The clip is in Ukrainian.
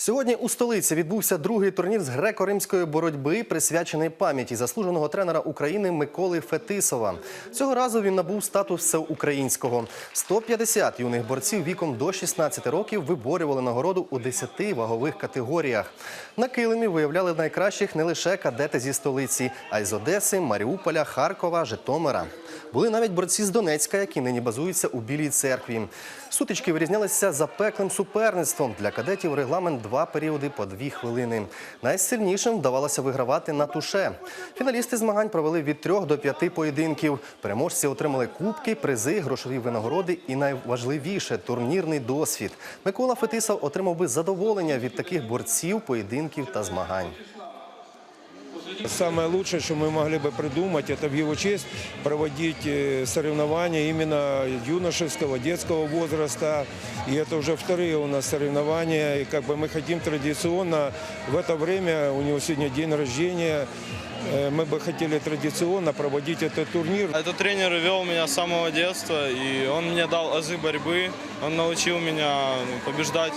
Сьогодні у столиці відбувся другий турнір з греко-римської боротьби, присвячений пам'яті заслуженого тренера України Миколи Фетисова. Цього разу він набув статус всеукраїнського. 150 юних борців віком до 16 років виборювали нагороду у 10 вагових категоріях. На килимі виявляли найкращих не лише кадети зі столиці, а й з Одеси, Маріуполя, Харкова, Житомира. Були навіть борці з Донецька, які нині базуються у Білій церкві. Сутички вирізнялися запеклим суперництвом. Для кадетів регламент два періоди по дві хвилини. Найсильнішим вдавалося вигравати на туше. Фіналісти змагань провели від трьох до п'яти поєдинків. Переможці отримали кубки, призи, грошові винагороди і найважливіше турнірний досвід. Микола Фетисов отримав би задоволення від таких борців, поєдинків та змагань. Самое лучшее, что мы могли бы придумать, это в его честь проводить э, соревнования именно юношеского, детского возраста. И это уже вторые у нас соревнования. И как бы мы хотим традиционно в это время, у него сегодня день рождения, э, мы бы хотели традиционно проводить этот турнир. Этот тренер вел меня с самого детства, и он мне дал азы борьбы, он научил меня ну, побеждать.